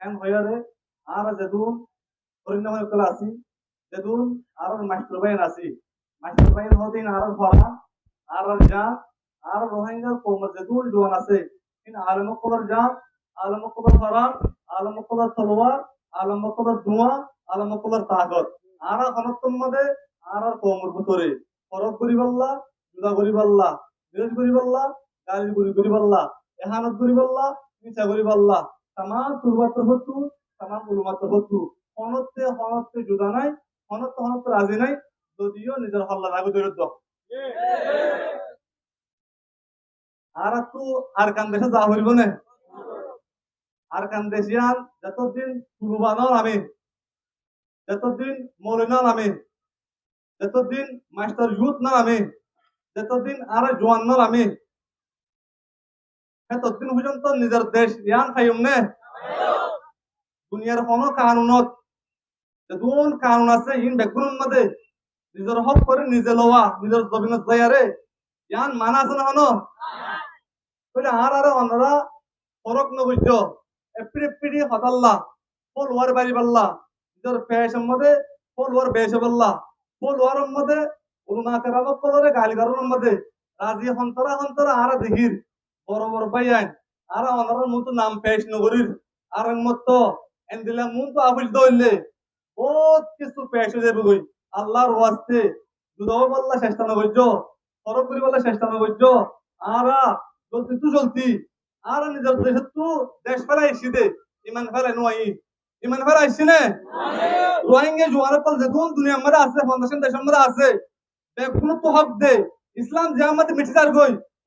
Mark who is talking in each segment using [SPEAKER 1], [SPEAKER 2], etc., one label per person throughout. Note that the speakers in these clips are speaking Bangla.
[SPEAKER 1] এন হইয়ারে আর যেদুন হরিনাময় কলা আছি যেদুন আর মাস্টার বাইন আছি মাস্টার বাইন হদিন আর ফরা আর যা আর রোহিঙ্গার কৌমর যেদুন জোয়ান আছে ইন আলম কলার যা আলম কলার ফরান আলম কলার তলোয়ার আলম কলার ধোঁয়া আলম কলার তাগত আর হনত্তম মধ্যে আর আর কৌমর ভিতরে ফরক করিবাল্লা জুদা করিবাল্লা বিরোধ করিবাল্লা গালি করি করিবাল্লা এহানত করিবাল্লা মিছা করিবাল্লা তামাম তুরবাত্র হতু তামাম উলুমাত্র হতু। হনত্তে হনত্তে জুদা নাই, হনত্তে হনত্তে রাজি নাই, যদিও নিজের হল্লা লাগু দরিদ্র আর তো আর কান দেশে যা হইব না? যতদিন আমি যতদিন মাস্টার ইউথ না যতদিন আর জোয়ান নামে ততদিন পর্যন্ত নিজের দেশ ইয়ান খাইম নে। দুনিয়ার কোনো কানুনত যদুন কানুন আছে, ইন বেগুনের মধ্যে নিজের হক করে নিজে লওয়া, নিজের জমিনত যায়ারে ইয়ান মানা আছে না হনো বলে আর আর অনরা ফরক নবুজ্য এপিডি এপিডি হতাল্লা ফুল ওয়ার বাড়ি পাল্লা। নিজের পেশের মধ্যে ফুল ওয়ার বেশ পাল্লা। ফুল ওয়ার মধ্যে উলমা কেরামত কলরে গালি গারুর মধ্যে রাজি হন্তরা হন্তরা আর দেখির বড় বড় পাইয়ান আর অনরার মতো নাম পেশ নগরীর আর এন্দিলা মুন তো আবুল দইলে বহুত কিছু পেশ হয়ে যাবে গই আল্লাহর ওয়াস্তে। দুদাও বললা চেষ্টা না করছ ফরক করি বললা চেষ্টা না করছ আরা তু জলদি। আর নিজের দেশে তু দেশ ফেলাই দে। ইমান ফেলাই নোয়াই ইমান ফেলাই আইসি নে? রোহিঙ্গা পল যেতুন দুনিয়ার মধ্যে আছে ফাউন্ডেশন মধ্যে আছে। বেকুন তো হক দে। ইসলাম যে আমাদের মিটি যার গই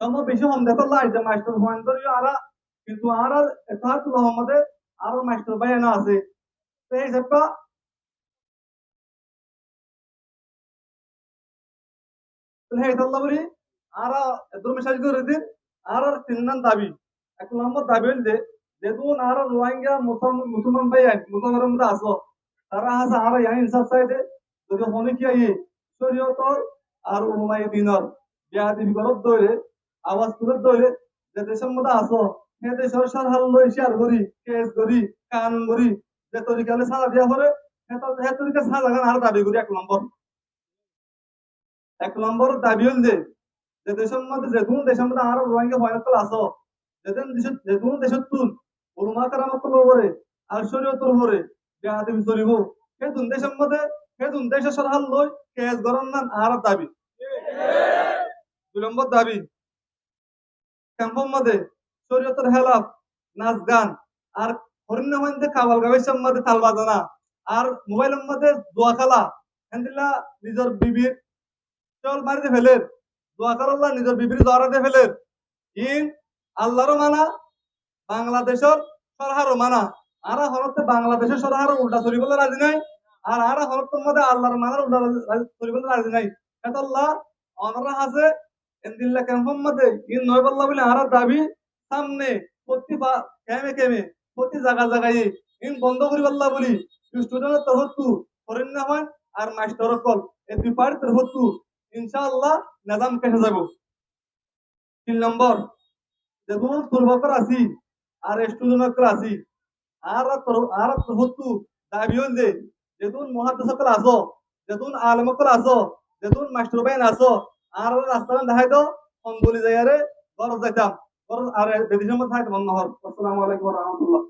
[SPEAKER 1] তখন বেশি হম দেখো লাই যে মাস্টার বাইন্দের আরা কিন্তু আর এতাহাতুল মোহাম্মদে আর মাস্টার বাইনা আছে তো এই বলি আর এদুর আর নাম দাবি এক নম্বর দাবি হল যে যেহেতু আর রোহিঙ্গা মুসলমান মুসলমান ভাই মুসলমানের মধ্যে আসো তারা আছে আর যদি হনে কি আইয়ে শরীয়তর আর উমাই দিনর বিয়া দিবি করত দইলে আওয়াজ করে দইলে যে দেশের মধ্যে আসো সে দেশের সরকার লই শেয়ার করি, কেস করি কানুন করি, যে তরিকালে সাজা দিয়া করে সে তরিকা সাজা গান আর দাবি করি। এক নম্বর। এক নম্বর দাবি হল যে যে দেশের মধ্যে যে কোন দেশের মধ্যে আর রোহিঙ্গা ভয়ানক আসো যেদিন দেশ যে কোন দেশের তুল উলমা কারামত উপরে আর শরীয়তের উপরে বিয়াতে চলিব সেই দুন দেশের মধ্যে সেই দুন দেশের সরহার লই কেস গরম না আর দাবি। দুই নম্বর দাবি ক্যাম্পের শরীয়তের নাচ, গান, আর কাবাল তাল বাজানা, আর মোবাইলের মধ্যে নিজের বিবির চল মারিতে ফেলের নিজের বিবির ফেলের ইন আল্লাহরও মানা, বাংলাদেশের সরহারও মানা। আরা হরতে বাংলাদেশের সরহার উল্টা চলি বলে রাজি নাই, আর আরা হরতের মধ্যে আল্লাহর মানার উল্টা চলি বলে রাজি নাই। এতল্লাহ অনরা আছে ইন নয় বললা কেমে কেমে ইন বন্ধ বললা বলি স্টুডেন্টের তরফতু হরিণ না আর মাস্টার কল এই দুই পার্টির তরফতু। ইনশাআল্লাহ নিজাম কেসে যাব। তিন নম্বর, দেখুন, পূর্বকর আছি, আর স্টুডেন্টকর আছি। আর তোর আর তোর দাবি হল যে যেতুন মহাদেশকর আসো যেতুন আলমকর আসো যেতুন মাস্টার বাইন আসো আর রাস্তা দেখাই তো বলি আরে ঘর যাইতাম। ঘর আর মধ্যে থাকতাম আসসালামু আলাইকুম রহমতুল্লাহ।